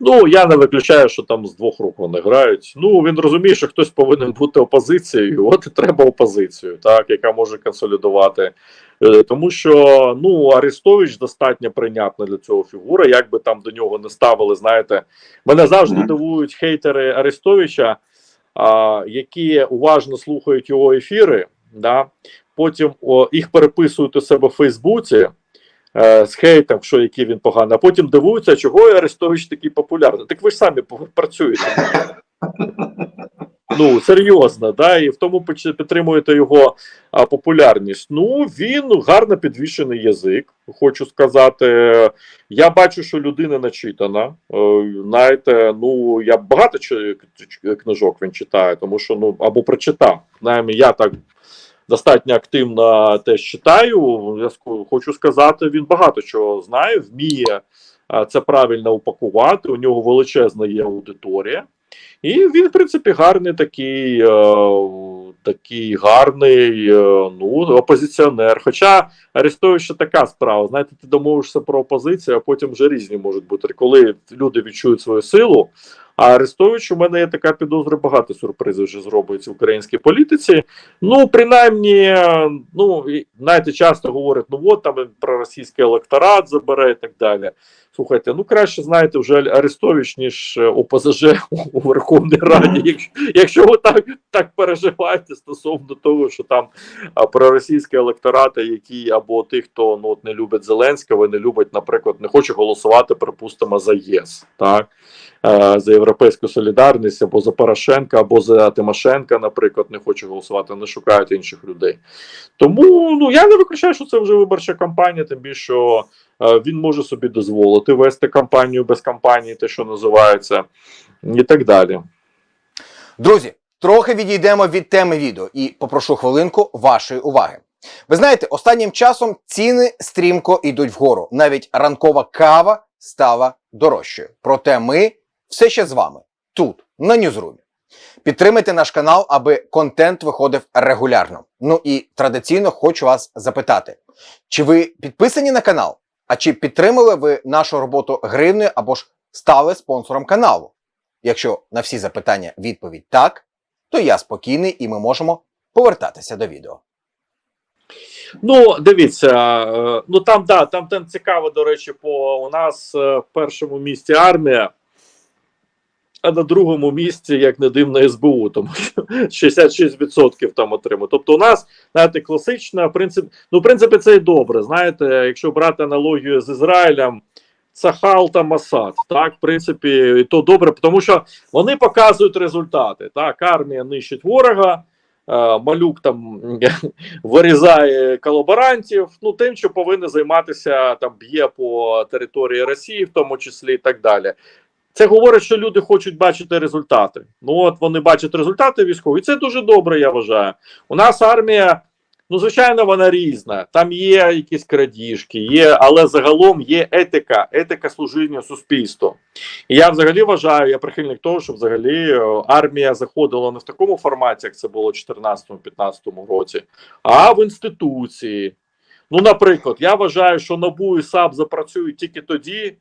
Ну, я не виключаю, що там з двох рук вони грають. Ну, він розуміє, що хтось повинен бути опозицією, от і треба опозицію, так, яка може консолідувати. Е, Тому що ну, Арестович достатньо прийнятна для цього фігура, як би там до нього не ставили, знаєте, мене завжди дивують хейтери Арестовича, а, які уважно слухають його ефіри, да, потім о, їх переписують у себе в Фейсбуці з хейтом, що який він поганий, а потім дивуються, чого Арестович такий популярний. Так ви ж самі працюєте. Ну, серйозно, да, і в тому підтримуєте його а, популярність. Ну, він гарно підвішений язик, хочу сказати. Я бачу, що людина начитана. Е, знаєте, ну я багато книжок він читає, тому що ну або прочитав. Знаєте, я так достатньо активно теж читаю. Я хочу сказати, він багато чого знає, вміє це правильно упакувати. У нього величезна є аудиторія. І він, в принципі, гарний такий, е, такий гарний е, ну, опозиціонер. Хоча Арестович ще така справа. Знаєте, ти домовишся про опозицію, а потім вже різні можуть бути. Коли люди відчують свою силу. А Арестович у мене є така підозра, багато сюрпризів вже зробить в українській політиці. Ну, принаймні, ну знаєте, часто говорять, ну от там про російський електорат забере і так далі. Слухайте, ну краще знаєте вже Арестович, ніж е, ОПЗЖ у Верховній Раді. Якщо, якщо ви так, так переживаєте стосовно того, що там проросійські електорати, які або тих, хто ну от не любить Зеленського, не любить, наприклад, не хоче голосувати, припустимо, за ЄС, так е, за європейську солідарність, або за Порошенка, або за Тимошенка, наприклад, не хоче голосувати, не шукають інших людей. Тому ну я не виключаю, що це вже виборча кампанія, тим більше що е, він може собі дозволити вести кампанію без кампанії, те, що називається, і так далі. Друзі, трохи відійдемо від теми відео і попрошу хвилинку вашої уваги. Ви знаєте, останнім часом ціни стрімко йдуть вгору. Навіть ранкова кава стала дорожчою. Проте ми все ще з вами тут, на Ньюзрумі. Підтримайте наш канал, аби контент виходив регулярно. Ну і традиційно хочу вас запитати: чи ви підписані на канал? А чи підтримали ви нашу роботу гривнею або ж стали спонсором каналу? Якщо на всі запитання відповідь так, то я спокійний і ми можемо повертатися до відео. Ну, дивіться, е, ну там да, там, там цікаво, до речі, по у нас е, в першому місці армія, а на другому місці, як не дивно, СБУ, тому що 66% там отримує. Тобто, у нас, знаєте, класична принцип, ну, в принципі, це і добре. Знаєте, якщо брати аналогію з Ізраїлем. Цахал та Масад, так, в принципі, і то добре, тому що вони показують результати. Так, армія нищить ворога, малюк там вирізає колаборантів, ну тим, що повинні займатися там б'є по території Росії, в тому числі і так далі. Це говорить, що люди хочуть бачити результати. Ну от вони бачать результати військові, це дуже добре, я вважаю. У нас армія, ну звичайно, вона різна. Там є якісь крадіжки, є, але загалом є етика, етика служіння суспільству. І я взагалі вважаю, я прихильник того, що взагалі е, армія заходила не в такому форматі, як це було в 2014-2015 році, а в інституції. Ну, наприклад, я вважаю, що НАБУ і САП запрацюють тільки тоді,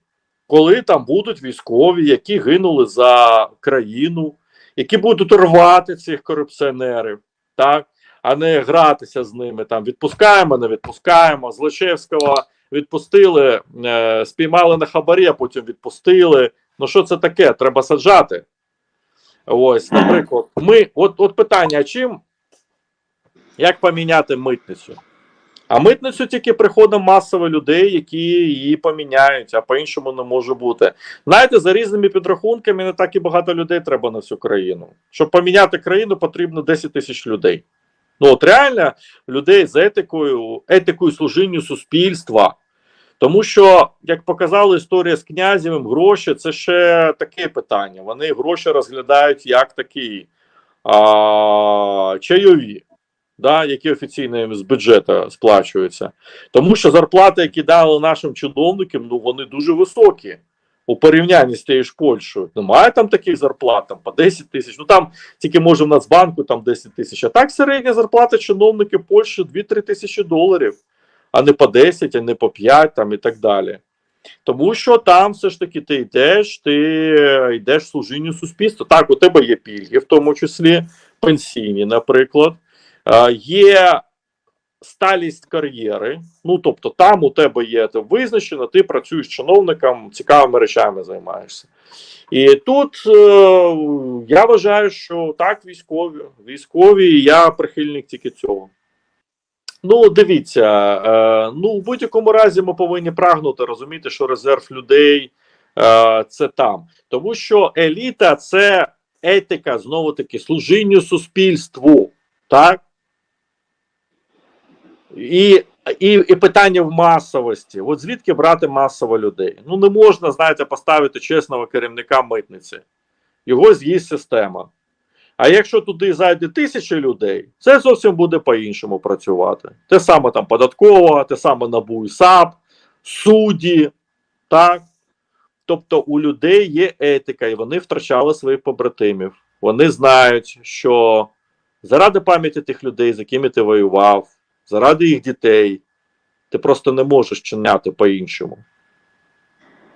коли там будуть військові, які гинули за країну, які будуть рвати цих корупціонерів, так, а не гратися з ними. Там відпускаємо, не відпускаємо. Злочевського відпустили, е, спіймали на хабарі, а потім відпустили. Ну що це таке? Треба саджати. Ось, наприклад, ми, от, от питання: чим як поміняти митницю? А митницю тільки приходом масово людей, які її поміняють, а по-іншому не може бути. Знаєте, за різними підрахунками не так і багато людей треба на всю країну. Щоб поміняти країну, потрібно 10 тисяч людей. Ну от реально людей з етикою, етикою служінню суспільства. Тому що, як показала історія з князєвим, гроші це ще таке питання. Вони гроші розглядають як такі а, чайові да, які офіційно з бюджету сплачуються. Тому що зарплати, які дали нашим чиновникам, ну вони дуже високі у порівнянні з тією ж Польщею. Немає там таких зарплат, там по 10 тисяч. Ну там тільки може в Нацбанку там 10 тисяч. А так середня зарплата чиновників Польщі 2-3 тисячі доларів, а не по 10, а не по 5 там і так далі. Тому що там все ж таки ти йдеш, ти йдеш служінню суспільству. Так, у тебе є пільги, в тому числі пенсійні, наприклад. Е, Є сталість кар'єри. Ну тобто, там у тебе є це визначено, ти працюєш чиновником, цікавими речами займаєшся. І тут е, я вважаю, що так, військові. Військові, я прихильник тільки цього. Ну, дивіться, е, ну в будь-якому разі ми повинні прагнути розуміти, що резерв людей е, це там. Тому що еліта це етика, знову таки, служінню суспільству. Так? І, і, і питання в масовості. От звідки брати масово людей? Ну, не можна, знаєте, поставити чесного керівника митниці. Його з'їсть система. А якщо туди зайде тисяча людей, це зовсім буде по-іншому працювати. Те саме там податкова, те саме НАБУ і САП, судді, так. Тобто у людей є етика, і вони втрачали своїх побратимів. Вони знають, що заради пам'яті тих людей, з якими ти воював, заради їх дітей, ти просто не можеш чиняти по-іншому.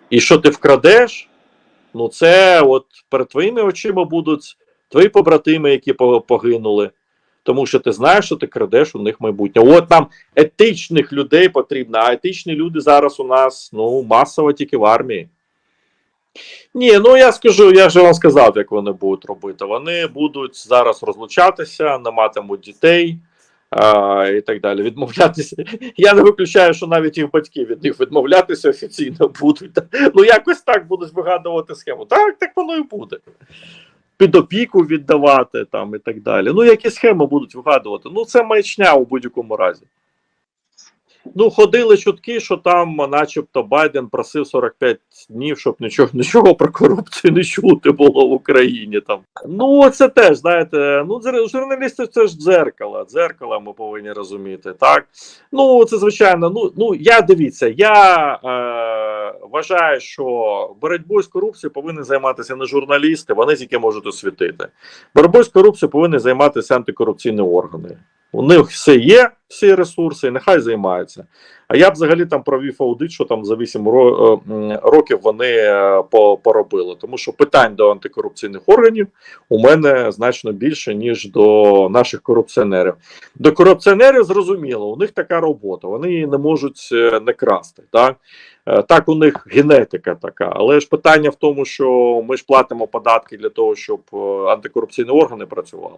І що ти вкрадеш, ну це от перед твоїми очима будуть твої побратими, які погинули. Тому що ти знаєш, що ти крадеш у них майбутнє. От нам етичних людей потрібно, а етичні люди зараз у нас ну, масово тільки в армії. Ні, ну я скажу, я вже вам сказав, як вони будуть робити. Вони будуть зараз розлучатися, не матимуть дітей а, і так далі. Відмовлятися. Я не виключаю, що навіть їх батьки від них відмовлятися офіційно будуть. Ну, якось так будуть вигадувати схему. Так, так воно і буде. Під опіку віддавати там і так далі. Ну, які схеми будуть вигадувати? Ну, це маячня у будь-якому разі. Ну, ходили чутки, що там, начебто, Байден просив 45 днів, щоб нічого, нічого про корупцію не чути було в Україні. Там. Ну, це теж, знаєте, ну, журналісти це ж дзеркало. Дзеркало ми повинні розуміти. Так? Ну, це звичайно, ну, ну я дивіться, я е, вважаю, що боротьбою з корупцією повинні займатися не журналісти, вони тільки можуть освітити. Боротьбою з корупцією повинні займатися антикорупційні органи. У них все є, всі ресурси, і нехай займаються. А я б взагалі там провів аудит, що там за 8 ро- е, років вони е, поробили. Тому що питань до антикорупційних органів у мене значно більше, ніж до наших корупціонерів. До корупціонерів зрозуміло, у них така робота, вони її не можуть е, не красти. Так? Так, у них генетика така. Але ж питання в тому, що ми ж платимо податки для того, щоб антикорупційні органи працювали.